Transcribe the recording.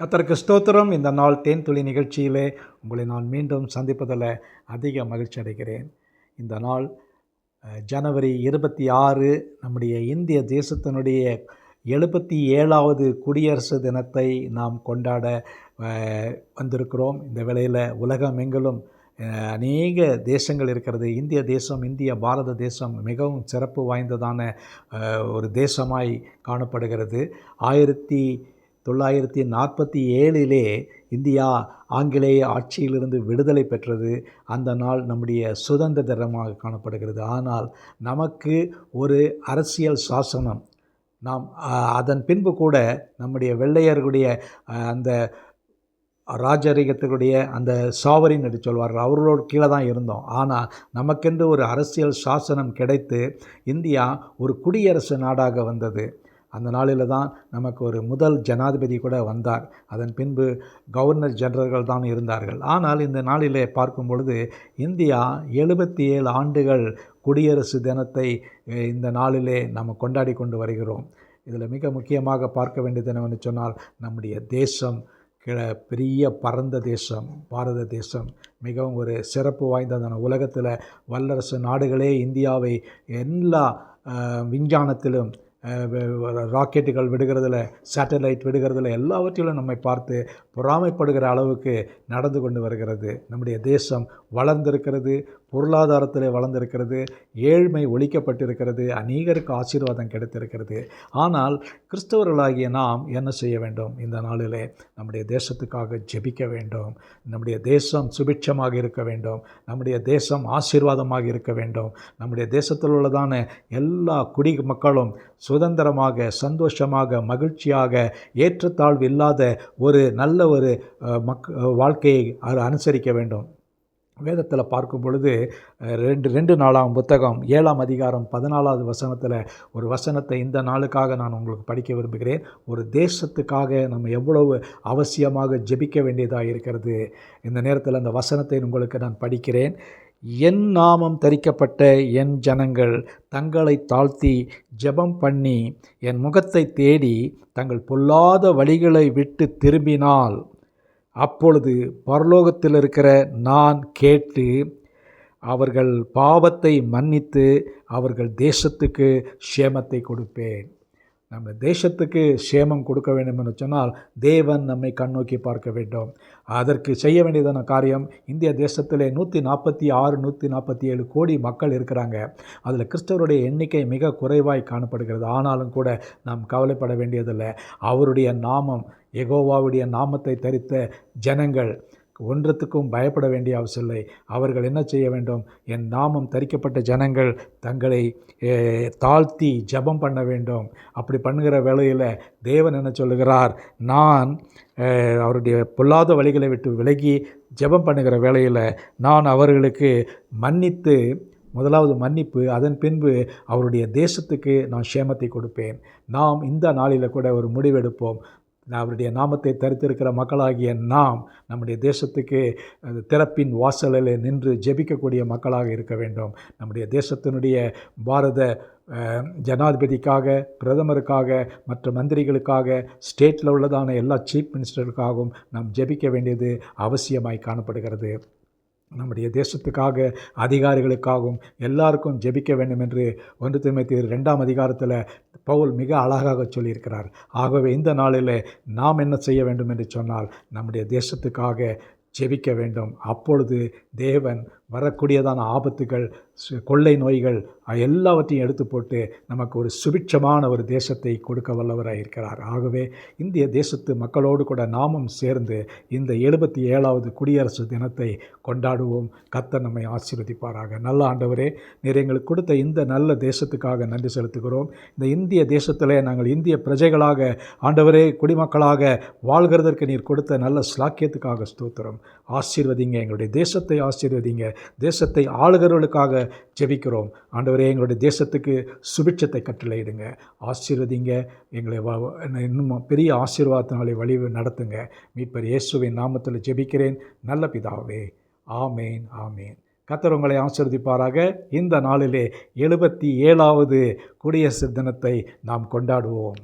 கத்தருக்கு ஸ்தோத்திரம். இந்த நாள் தேன் துளி நிகழ்ச்சியிலே உங்களை நான் மீண்டும் சந்திப்பதில் அதிக மகிழ்ச்சி அடைகிறேன். இந்த நாள் ஜனவரி இருபத்தி ஆறு நம்முடைய இந்திய தேசத்தினுடைய எழுபத்தி ஏழாவது குடியரசு தினத்தை நாம் கொண்டாட வந்திருக்கிறோம். இந்த வேளையில் உலகம் எங்கிலும் அநேக தேசங்கள் இருக்கிறது. இந்திய தேசம் இந்திய பாரத தேசம் மிகவும் சிறப்பு வாய்ந்ததான ஒரு தேசமாய் காணப்படுகிறது. ஆயிரத்தி தொள்ளாயிரத்தி நாற்பத்தி ஏழிலே இந்தியா ஆங்கிலேய ஆட்சியிலிருந்து விடுதலை பெற்றது. அந்த நாள் நம்முடைய சுதந்திர தினமாக காணப்படுகிறது. ஆனால் நமக்கு ஒரு அரசியல் சாசனம். நாம் அதன் பின்பு கூட நம்முடைய வெள்ளையர்களுடைய அந்த ராஜரிகத்தினுடைய அந்த சாவரின் என்று சொல்வார்கள் அவர்களோடு கீழே தான் இருந்தோம். ஆனால் நமக்கென்று ஒரு அரசியல் சாசனம் கிடைத்து இந்தியா ஒரு குடியரசு நாடாக வந்தது. அந்த நாளில் தான் நமக்கு ஒரு முதல் ஜனாதிபதி கூட வந்தார். அதன் பின்பு கவர்னர் ஜெனரல்கள் தான் இருந்தார்கள். ஆனால் இந்த நாளிலே பார்க்கும் பொழுது இந்தியா எழுபத்தி ஏழு ஆண்டுகள் குடியரசு தினத்தை இந்த நாளிலே நாம் கொண்டாடி கொண்டு வருகிறோம். இதில் மிக முக்கியமாக பார்க்க வேண்டியது என்னவென்று சொன்னால் நம்முடைய தேசம் கிழ பெரிய பரந்த தேசம் பாரத தேசம். மிகவும் ஒரு சிறப்பு வாய்ந்ததான உலகத்தில் வல்லரசு நாடுகளே இந்தியாவை எல்லா விஞ்ஞானத்திலும் ராக்கெட்டுகள் விடுகிறதுல சேட்டலைட் விடுகிறதுல எல்லாவற்றிலும் நம்மை பார்த்து பொறாமைப்படுகிற அளவுக்கு நடந்து கொண்டு வருகிறது. நம்முடைய தேசம் வளர்ந்திருக்கிறது பொருளாதாரத்தில் வளர்ந்திருக்கிறது ஏழ்மை ஒழிக்கப்பட்டிருக்கிறது அநேகருக்கு ஆசீர்வாதம் கிடைத்திருக்கிறது. ஆனால் கிறிஸ்தவர்களாகிய நாம் என்ன செய்ய வேண்டும்? இந்த நாளிலே நம்முடைய தேசத்துக்காக ஜெபிக்க வேண்டும். நம்முடைய தேசம் சுபிட்சமாக இருக்க வேண்டும். நம்முடைய தேசம் ஆசீர்வாதமாக இருக்க வேண்டும். நம்முடைய தேசத்தில் உள்ளதான எல்லா குடி மக்களும் சு சுதந்திரமாக சந்தோஷமாக மகிழ்ச்சியாக ஏற்றத்தாழ்வு இல்லாத ஒரு நல்ல ஒரு மக் வாழ்க்கையை அனுசரிக்க வேண்டும். வேதத்தில் பார்க்கும் பொழுது ரெண்டு ரெண்டு நாளாம் புத்தகம் ஏழாம் அதிகாரம் பதினாலாவது வசனத்தில் ஒரு வசனத்தை இந்த நாளுக்காக நான் உங்களுக்கு படிக்க விரும்புகிறேன். ஒரு தேசத்துக்காக நம்ம எவ்வளவு அவசியமாக ஜெபிக்க வேண்டியதாக இருக்கிறது? இந்த நேரத்தில் அந்த வசனத்தை உங்களுக்கு நான் படிக்கிறேன். என் நாமம் தரிக்கப்பட்ட என் ஜனங்கள் தங்களை தாழ்த்தி ஜெபம் பண்ணி என் முகத்தை தேடி தங்கள் பொல்லாத வழிகளை விட்டு திரும்பினால் அப்பொழுது பரலோகத்தில் இருக்கிற நான் கேட்டு அவர்கள் பாவத்தை மன்னித்து அவர்கள் தேசத்துக்கு சேமத்தை கொடுப்பேன். நம்ம தேசத்துக்கு சேமம் கொடுக்க வேண்டும் என்று சொன்னால் தேவன் நம்மை கண்ணோக்கி பார்க்க வேண்டும். அதற்கு செய்ய வேண்டியதான காரியம் இந்திய தேசத்திலே நூற்றி நாற்பத்தி ஆறு நூற்றி நாற்பத்தி ஏழு கோடி மக்கள் இருக்கிறாங்க. அதில் கிறிஸ்தவருடைய எண்ணிக்கை மிக குறைவாய் காணப்படுகிறது. ஆனாலும் கூட நாம் கவலைப்பட வேண்டியதில்லை. அவருடைய நாமம் எகோவாவுடைய நாமத்தை தரித்த ஜனங்கள் ஒன்றத்துக்கும் பயப்பட வேண்டிய அவசியமில்லை. அவர்கள் என்ன செய்ய வேண்டும்? என் நாமம் தரிக்கப்பட்ட ஜனங்கள் தங்களை தாழ்த்தி ஜெபம் பண்ண வேண்டும். அப்படி பண்ணுகிற வேளையில் தேவன் என்ன சொல்லுகிறார்? நான் அவருடைய பொல்லாத வழிகளை விட்டு விலகி ஜெபம் பண்ணுகிற வேளையில் நான் அவர்களுக்கு மன்னித்து முதலாவது மன்னிப்பு அதன் பின்பு அவருடைய தேசத்துக்கு நான் சேமத்தை கொடுப்பேன். நாம் இந்த நாளில் கூட ஒரு முடிவெடுப்போம். அவருடைய நாமத்தை தரித்திருக்கிற மக்களாகிய நாம் நம்முடைய தேசத்துக்கு திறப்பின் வாசலில் நின்று ஜெபிக்கக்கூடிய மக்களாக இருக்க வேண்டும். நம்முடைய தேசத்தினுடைய பாரத ஜனாதிபதிக்காக பிரதமருக்காக மற்ற மந்திரிகளுக்காக ஸ்டேட்டில் உள்ளதான எல்லா சீஃப் மினிஸ்டருக்காகவும் நாம் ஜெபிக்க வேண்டியது அவசியமாய் காணப்படுகிறது. நம்முடைய தேசத்துக்காக அதிகாரிகளுக்காகவும் எல்லாருக்கும் ஜெபிக்க வேண்டும் என்று ஒன்று திமுத்தி ரெண்டாம் அதிகாரத்தில் பவுல் மிக அழகாக சொல்லியிருக்கிறார். ஆகவே இந்த நாளில் நாம் என்ன செய்ய வேண்டும் என்று சொன்னால் நம்முடைய தேசத்துக்காக ஜெபிக்க வேண்டும். அப்பொழுது தேவன் வரக்கூடியதான ஆபத்துகள் சு- கொள்ளை நோய்கள் எல்லாவற்றையும் எடுத்து போட்டு நமக்கு ஒரு சுபிட்சமான ஒரு தேசத்தை கொடுக்க வல்லவராக இருக்கிறார். ஆகவே இந்திய தேசத்து மக்களோடு கூட நாமும் சேர்ந்து இந்த எழுபத்தி ஏழாவது குடியரசு தினத்தை கொண்டாடுவோம். கத்த நம்மை ஆசீர்வதிப்பாராக. நல்ல ஆண்டவரே நீர் எங்களுக்கு கொடுத்த இந்த நல்ல தேசத்துக்காக நன்றி செலுத்துகிறோம். இந்த இந்திய தேசத்திலே நாங்கள் இந்திய பிரஜைகளாக ஆண்டவரே குடிமக்களாக வாழ்கிறதற்கு நீர் கொடுத்த நல்ல ஸ்லாக்கியத்துக்காக ஸ்தோத்திரம். ஆசீர்வதிங்க எங்களுடைய தேசத்தை ஆசீர்வதிங்க. தேசத்தை ஆளுகிறவர்களுக்காக ஜெபிக்கிறோம். ஆண்டவரே எங்களுடைய தேசத்துக்கு சுபிட்சத்தை கட்டளையிடுங்க. ஆசீர்வதிங்க. எங்களை இன்னும் பெரிய ஆசீர்வாதத்தினாலே வழி நடத்துங்க. மீட்பர் இயேசுவின் நாமத்தில் ஜெபிக்கிறேன். நல்ல பிதாவே. ஆமேன் ஆமேன். கர்த்தர் உங்களை இந்த நாளிலே எழுபத்தி ஏழாவது குடியரசு தினத்தை நாம் கொண்டாடுவோம்.